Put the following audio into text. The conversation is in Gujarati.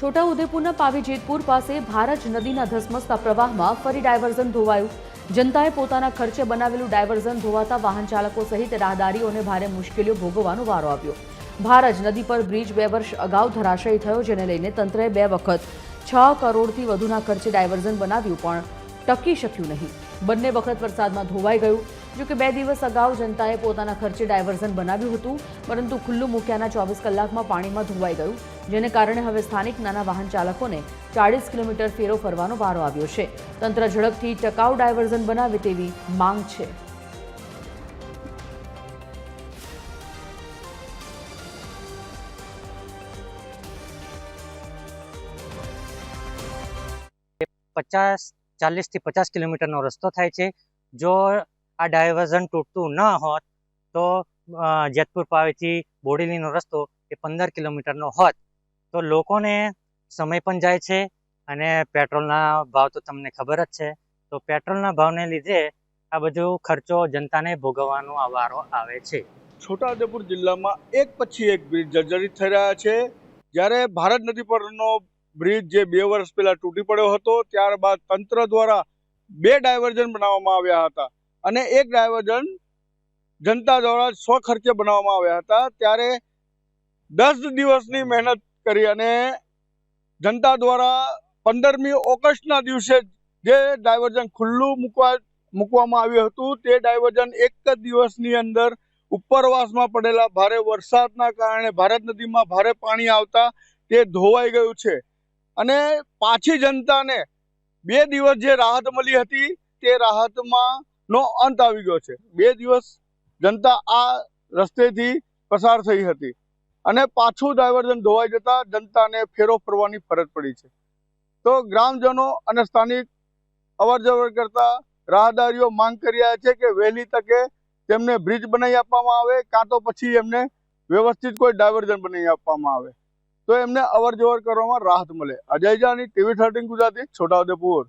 છોટાઉદેપુરના પાવીજેતપુર પાસે ભારજ નદીના ધસમસતા પ્રવાહમાં ફરી ડાયવર્ઝન ધોવાયું. જનતાએ પોતાના ખર્ચે બનાવેલું ડાયવર્ઝન ધોવાતા વાહન ચાલકો સહિત રાહદારીઓને ભારે મુશ્કેલીઓ ભોગવવાનો વારો આવ્યો. ભારજ નદી પર બ્રિજ બે વર્ષ અગાઉ ધરાશયી થયો, જેને લઈને તંત્રએ બે વખત છ કરોડથી વધુના ખર્ચે ડાયવર્ઝન બનાવ્યું, પણ ટકી શક્યું નહીં. બંને વખત વરસાદમાં ધોવાઈ ગયું. જો કે બે દિવસ અગાઉ જનતાએ પોતાના ખર્ચે ડાયવર્ઝન બનાવ્યું હતું, પરંતુ ખુલ્લું મૂક્યાના ચોવીસ કલાકમાં પાણીમાં ધોવાઈ ગયું, જેને કારણે હવે સ્થાનિક નાના વાહન ચાલકોને ચાળીસ કિલોમીટર ફેરો ફરવાનો વારો આવ્યો છે. તંત્ર ઝડપથી ટકાઉ ડાયવર્ઝન બનાવે તેવી માંગ છે. પચાસ ચાલીસથી પચાસ કિલોમીટરનો રસ્તો થાય છે, જો આ ડાયવર્ઝન તૂટતું ન હોત તો જેતપુર પાવેથી બોડેલીનો રસ્તો એ પંદર કિલોમીટરનો હોત. તો લોકોને સમય પણ જાય છે અને પેટ્રોલના ભાવ તો તમને ખબર જ છે. તો પેટ્રોલના ભાવને લીધે આ બધો ખર્ચો જનતાને ભોગવવાનો વારો આવે છે. છોટાઉદેપુર જિલ્લામાં એક પછી એક બ્રિજ જર્જરિત થઈ રહ્યા છે. જ્યારે ભારત નદી પરનો બ્રિજ જે બે વર્ષ પહેલા તૂટી પડ્યો હતો, ત્યારબાદ તંત્ર દ્વારા બે ડાયવર્ઝન બનાવવામાં આવ્યા હતા. અને એક ડાયવર્ઝન જનતા દ્વારા સ્વ ખર્ચે બનાવવામાં આવ્યા હતા. ત્યારે દસ દિવસની મહેનત કરી અને જનતા દ્વારા પંદરમી ઓગસ્ટના દિવસે જે ડાયવર્ઝન ખુલ્લું મૂકવા, મૂકવામાં આવ્યું હતું, તે ડાયવર્ઝન એક જ દિવસની અંદર ઉપરવાસમાં પડેલા ભારે વરસાદના કારણે ભારત નદીમાં ભારે પાણી આવતા તે ધોવાઈ ગયું છે. અને પાછી જનતાને બે દિવસ જે રાહત મળી હતી, તે રાહતમાં નો અંત આવી ગયો છે. બે દિવસ જનતા આ રસ્તેથી પસાર થઈ હતી અને પાછું ડાયવર્ઝન ધોવાઈ જતા જનતાને ફેરો ફરવાની ફરજ પડી છે. તો ગ્રામજનો અને સ્થાનિક અવર જવર કરતા રાહદારીઓ માંગ કરી રહ્યા છે કે વહેલી તકે તેમને બ્રિજ બનાવી આપવામાં આવે કાં તો પછી એમને વ્યવસ્થિત કોઈ ડાયવર્ઝન બનાવી આપવામાં આવે. તો એમને અવર જવર કરવામાં રાહત મળે. Ajay Jani TV thirteen Gujarati, Chhota Udepur.